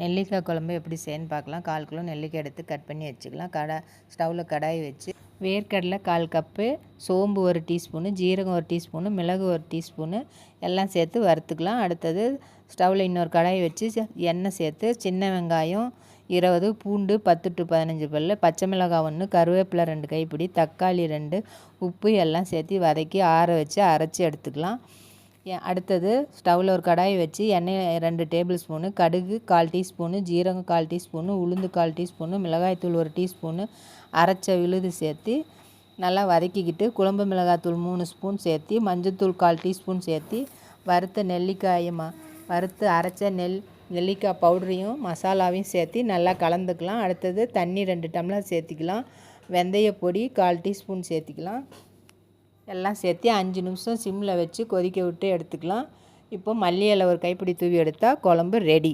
நெல்லிக்காய் குழம்பு எப்படி செய்யன்னு பார்க்கலாம். கால் கிலோ நெல்லிக்காய் எடுத்து கட் பண்ணி வச்சுக்கலாம். கடை ஸ்டவ்வில் கடாய் வச்சு வேர்க்கடலை கால் கப்பு சோம்பு ஒரு டீஸ்பூனு ஜீரகம் ஒரு டீஸ்பூனு மிளகு ஒரு டீஸ்பூனு எல்லாம் சேர்த்து வறுத்துக்கலாம். அடுத்தது ஸ்டவ்வில் இன்னொரு கடாய் வச்சு எண்ணெய் சேர்த்து சின்ன வெங்காயம் இருபது பூண்டு பத்து டு பதினஞ்சு பல் பச்சை மிளகாய் ஒன்று கருவேப்பிலை ரெண்டு கைப்பிடி தக்காளி ரெண்டு உப்பு எல்லாம் சேர்த்து வதக்கி ஆற வச்சு அரைச்சி எடுத்துக்கலாம். அடுத்தது ஸ்டவ்வில் ஒரு கடாயை வச்சு எண்ணெய் ரெண்டு டேபிள் ஸ்பூனு கடுகு கால் டீஸ்பூனு ஜீரகம் கால் டீஸ்பூனு உளுந்து கால் டீஸ்பூனு மிளகாய்த்தூள் ஒரு டீஸ்பூனு அரைச்ச விழுது சேர்த்து நல்லா வதக்கிக்கிட்டு குழம்பு மிளகாய்த்தூள் மூணு ஸ்பூன் சேர்த்து மஞ்சத்தூள் கால் டீஸ்பூன் சேர்த்து வறுத்த நெல்லிக்காயை வறுத்து அரைச்ச நெல் நெல்லிக்காய் பவுடரையும் மசாலாவையும் சேர்த்து நல்லா கலந்துக்கலாம். அடுத்தது தண்ணி ரெண்டு டம்ளர் சேர்த்திக்கலாம். வெந்தய பொடி கால் டீஸ்பூன் சேர்த்திக்கலாம். எல்லாம் சேர்த்து அஞ்சு நிமிஷம் சிம்மில் வச்சு கொதிக்க விட்டு எடுத்துக்கலாம். இப்போ மல்லி இலை ஒரு கைப்பிடி தூவி எடுத்தால் குழம்பு ரெடி